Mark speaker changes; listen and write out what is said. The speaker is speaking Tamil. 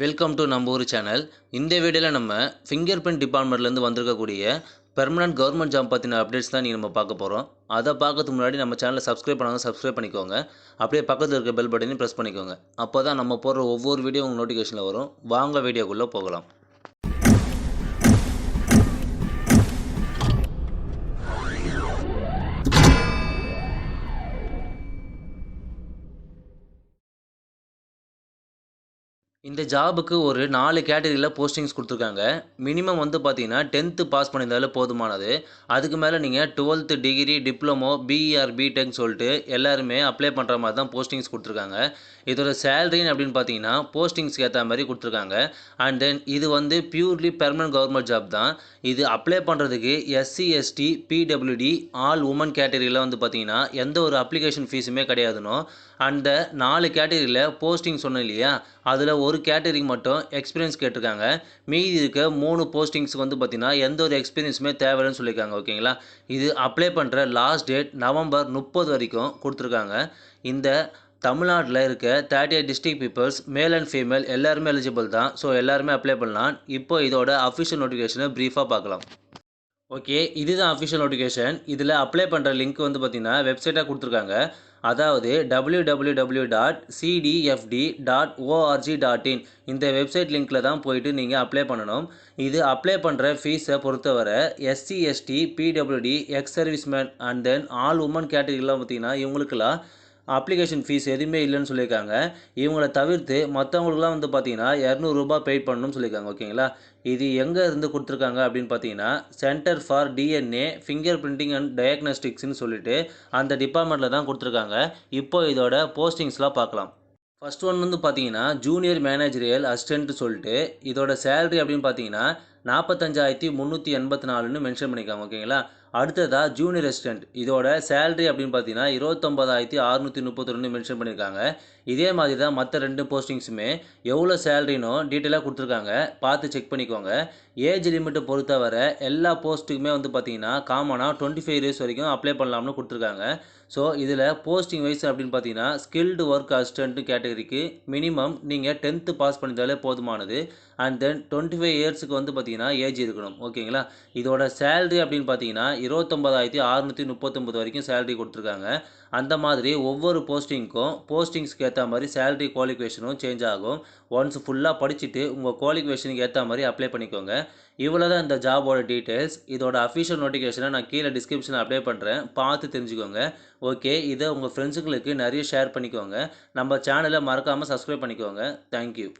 Speaker 1: வெல்கம் டு நம்ம ஊர் சேனல் இந்த வீடியோவில் நம்ம ஃபிங்கர் பிரிண்ட் டிபார்ட்மெண்ட்லேருந்து வந்திருக்கக்கூடிய பெர்மனன்ட் கவர்மெண்ட் ஜாப் பற்றின அப்டேட்ஸ் தான் நீங்கள் நம்ம பார்க்க போகிறோம் அதை பார்க்கறதுக்கு முன்னாடி நம்ம சேனலை சப்ஸ்கிரைப் பண்ணாங்க சப்ஸ்கிரைப் பண்ணிக்கோங்க. அப்படியே பக்கத்தில் இருக்க பெல் பட்டனையும் ப்ரெஸ் பண்ணிக்கோங்க. அப்போ தான் நம்ம போடுற ஒவ்வொரு வீடியோ உங்கள் நோட்டிஃபிகேஷனில் வரும். வாங்க வீடியோக்குள்ளே போகலாம். இந்த ஜாபுக்கு ஒரு நாலு கேட்டகரியில் போஸ்டிங்ஸ் கொடுத்துருக்காங்க. மினிமம் வந்து பார்த்தீங்கன்னா டென்த்து பாஸ் பண்ணியிருந்தாலே போதுமானது. அதுக்கு மேலே நீங்கள் twelfth degree diploma BE or பிடெக்னு சொல்லிட்டு எல்லாருமே அப்ளை பண்ணுற மாதிரி தான் போஸ்டிங்ஸ் கொடுத்துருக்காங்க. இதோட சேலரின்னு அப்படின்னு பார்த்தீங்கன்னா போஸ்டிங்ஸ்க்கு ஏற்ற மாதிரி கொடுத்துருக்காங்க. அண்ட் தென் இது வந்து பியூர்லி பெர்மனன்ட் கவர்மெண்ட் ஜாப் தான். இது அப்ளை பண்ணுறதுக்கு SC ST PWD all women கேட்டகரியில் வந்து பார்த்தீங்கன்னா எந்த ஒரு அப்ளிகேஷன் ஃபீஸுமே கிடையாதுனோ அந்த நாலு கேட்டகரியில் போஸ்டிங் சொன்னேன் இல்லையா? அதில் ஒரு ஒரு கேட்டகரிக்கு மட்டும் எக்ஸ்பீரியன்ஸ் கேட்டிருக்காங்க. மீதி இருக்க மூணு போஸ்டிங்ஸ்க்கு வந்து பார்த்திங்கன்னா எந்த ஒரு எக்ஸ்பீரியன்ஸுமே தேவையில்லைன்னு சொல்லியிருக்காங்க ஓகேங்களா இது அப்ளை பண்ணுற லாஸ்ட் டேட் நவம்பர் முப்பது வரைக்கும் கொடுத்துருக்காங்க. இந்த தமிழ்நாட்டில் இருக்க thirty eight district peoples male and female எல்லாருமே எலிஜிபிள் தான். ஸோ எல்லாருமே அப்ளை பண்ணலாம். இப்போ இதோட அஃபிஷியல் நோட்டிஃபிகேஷனை ப்ரீஃபாக பார்க்கலாம். ஓகே இதுதான் அஃபிஷியல் நோட்டிஃபிகேஷன் இதில் அப்ளை பண்ணுற லிங்க் வந்து பார்த்திங்கன்னா வெப்சைட்டாக கொடுத்துருக்காங்க. அதாவது W W W dot CDFT dot ORG dot in இந்த வெப்சைட் லிங்க்கில் தான் போயிட்டு நீங்கள் அப்ளை பண்ணணும் இது அப்ளை பண்ணுற ஃபீஸை பொறுத்தவரை SC ST PWD ex serviceman and then all women கேட்டகரிலாம் பார்த்திங்கன்னா இவங்களுக்கெல்லாம் அப்ளிகேஷன் ஃபீஸ் எதுவுமே இல்லைன்னு சொல்லியிருக்காங்க. இவங்கள தவிர்த்து மற்றவங்களுக்குலாம் வந்து பார்த்தீங்கன்னா இரநூறுபா பே பண்ணணும்னு சொல்லியிருக்காங்க ஓகேங்களா? இது எங்கே இருந்து கொடுத்துருக்காங்க அப்படின்னு பார்த்தீங்கன்னா centre for DNA finger printing and டயக்னோஸ்டிக்ஸ்னு சொல்லிட்டு அந்த டிபார்ட்மெண்ட்டில் தான் கொடுத்துருக்காங்க. இப்போ இதோட போஸ்டிங்ஸ்லாம் பார்க்கலாம். ஃபர்ஸ்ட் ஒன் வந்து பார்த்தீங்கன்னா ஜூனியர் மேனேஜரியல் அசிஸ்டன்ட் சொல்லிட்டு இதோட சேலரி அப்படின்னு பார்த்தீங்கன்னா நாற்பத்தஞ்சாயிரத்தி முந்நூற்றி எண்பத்தி நாலுன்னு மென்ஷன் பண்ணியிருக்காங்க ஓகேங்களா அடுத்ததாக ஜூனியர் அசிஸ்டன்ட் இதோட சேலரி அப்படின்னு பார்த்தீங்கன்னா இருபத்தொம்பதாயிரத்தி அறுநூற்றி முப்பத்தி மென்ஷன் பண்ணியிருக்காங்க. இதே மாதிரி தான் மற்ற ரெண்டு போஸ்டிங்ஸுமே எவ்வளோ சேலரினும் டீட்டெயிலாக கொடுத்துருக்காங்க. பார்த்து செக் பண்ணிக்கோங்க. ஏஜ் லிமிட்டை பொறுத்தவரை எல்லா போஸ்ட்டுக்குமே வந்து பார்த்தீங்கன்னா காமனாக டுவெண்ட்டி ஃபைவ் இயர்ஸ் வரைக்கும் அப்ளை பண்ணலாம்னு கொடுத்துருக்காங்க. ஸோ இதில் போஸ்டிங் வைஸ் அப்படின்னு பார்த்தீங்கன்னா ஸ்கில்டு ஒர்க் அசிஸ்டன்ட் கேட்டகரிக்கு மினிமம் நீங்கள் டென்த்து பாஸ் பண்ணியிருந்தாலே போதுமானது. அண்ட் தென் டுவெண்ட்டி ஃபைவ் இயர்ஸுக்கு வந்து பார்த்தீங்கன்னா ஏஜ் இருக்கணும். ஓகேங்களா? இதோட சேலரி அப்படின்னு பார்த்தீங்கன்னா இருபத்தொம்பதாயிரத்தி அறுநூற்றி முப்பத்தொம்பது வரைக்கும் சேலரி கொடுத்துருக்காங்க. அந்த மாதிரி ஒவ்வொரு போஸ்டிங்க்கும் போஸ்டிங்ஸ்க்கு ஏற்ற மாதிரி சேலரி குவாலிஃபிகேஷனும் சேஞ்ச் ஆகும். ஒன்ஸ் ஃபுல்லாக படிச்சுட்டு உங்கள் குவாலிஃபிகேஷனுக்கு ஏற்ற மாதிரி அப்ளை பண்ணிக்கோங்க. இவ்வளோ தான் இந்த ஜாபோட டீட்டெயில்ஸ் இதோட அஃபிஷியல் நோட்டிஃபிகேஷனை நான் கீழே டிஸ்கிரிப்ஷனில் அப்ளை பண்ணுறேன் பார்த்து தெரிஞ்சுக்கோங்க. ஓகே? இதை உங்கள் ஃப்ரெண்ட்ஸுங்களுக்கு நிறைய ஷேர் பண்ணிக்கோங்க. நம்ம சேனலை மறக்காமல் சப்ஸ்கிரைப் பண்ணிக்கோங்க. தேங்க்யூ